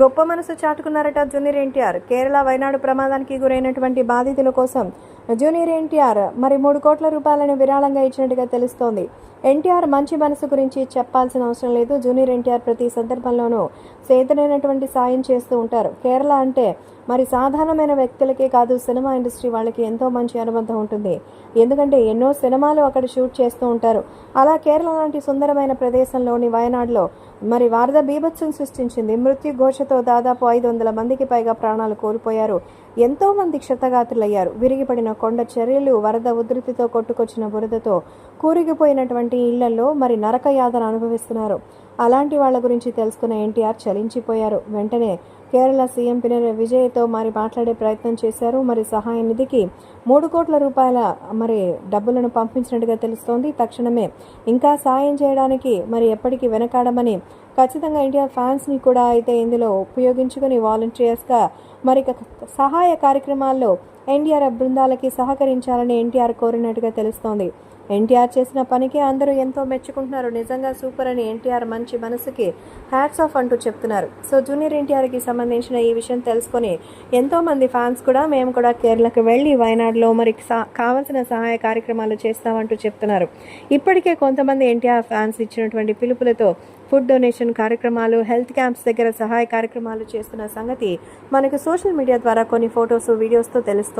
గొప్ప మనసు చాటుకున్నారట జూనియర్ ఎన్టీఆర్. కేరళ వైనాడు ప్రమాదానికి గురైనటువంటి బాధితుల కోసం జూనియర్ ఎన్టీఆర్ మరి మూడు కోట్ల రూపాయలను విరాళంగా ఇచ్చినట్టుగా తెలుస్తోంది. ఎన్టీఆర్ మంచి మనసు గురించి చెప్పాల్సిన అవసరం లేదు. జూనియర్ ఎన్టీఆర్ ప్రతి సందర్భంలోనూ సేతనైనటువంటి సాయం చేస్తూ ఉంటారు. కేరళ అంటే మరి సాధారణమైన వ్యక్తులకే కాదు సినిమా ఇండస్ట్రీ వాళ్ళకి ఎంతో మంచి అనుబంధం ఉంటుంది. ఎందుకంటే ఎన్నో సినిమాలు అక్కడ షూట్ చేస్తూ ఉంటారు. అలా కేరళ లాంటి సుందరమైన ప్రదేశంలోని వయనాడులో మరి వరద బీభత్సం సృష్టించింది. మృత్యు ఘోషతో దాదాపు ఐదు వందల మందికి పైగా ప్రాణాలు కోల్పోయారు. ఎంతో మంది క్షతగాత్రులయ్యారు. విరిగిపడిన కొండ చర్యలు వరద ఉధృతితో కొట్టుకొచ్చిన బురదతో కూరిగిపోయినటువంటి ఇళ్ళలో మరి నరక యాతన అనుభవిస్తున్నారు. అలాంటి వాళ్ళ గురించి తెలుసుకున్న ఎన్టీఆర్ చలించిపోయారు. వెంటనే కేరళ సీఎం పినరయి విజయ్తో మరి మాట్లాడే ప్రయత్నం చేశారు. మరి సహాయ నిధికి మూడు కోట్ల రూపాయల మరి డబ్బులను పంపించినట్టుగా తెలుస్తోంది. తక్షణమే ఇంకా సాయం చేయడానికి మరి ఎప్పటికీ వెనకాడమని ఖచ్చితంగా ఎన్టీఆర్ ఫ్యాన్స్ని కూడా అయితే ఇందులో ఉపయోగించుకొని వాలంటీర్స్గా మరి సహాయ కార్యక్రమాల్లో ఎన్టీఆర్ బృందాలకి సహకరించాలని ఎన్టీఆర్ కోరినట్టుగా తెలుస్తోంది. ఎన్టీఆర్ చేసిన పనికి అందరూ ఎంతో మెచ్చుకుంటున్నారు. నిజంగా సూపర్ అని ఎన్టీఆర్ మంచి మనసుకి హ్యాట్స్ ఆఫ్ అంటూ చెప్తున్నారు. సో జూనియర్ ఎన్టీఆర్కి సంబంధించిన ఈ విషయం తెలుసుకొని ఎంతో మంది ఫ్యాన్స్ కూడా మేము కూడా కేరళకు వెళ్ళి వయనాడులో మరి సా- కావాల్సిన సహాయ కార్యక్రమాలు చేస్తామంటూ చెప్తున్నారు. ఇప్పటికే కొంతమంది ఎన్టీఆర్ ఫ్యాన్స్ ఇచ్చినటువంటి పిలుపులతో ఫుడ్ డొనేషన్ కార్యక్రమాలు హెల్త్ క్యాంప్స్ దగ్గర సహాయ కార్యక్రమాలు చేస్తున్న సంగతి మనకు సోషల్ మీడియా ద్వారా కొన్ని ఫొటోస్ వీడియోస్తో తెలుస్తోంది.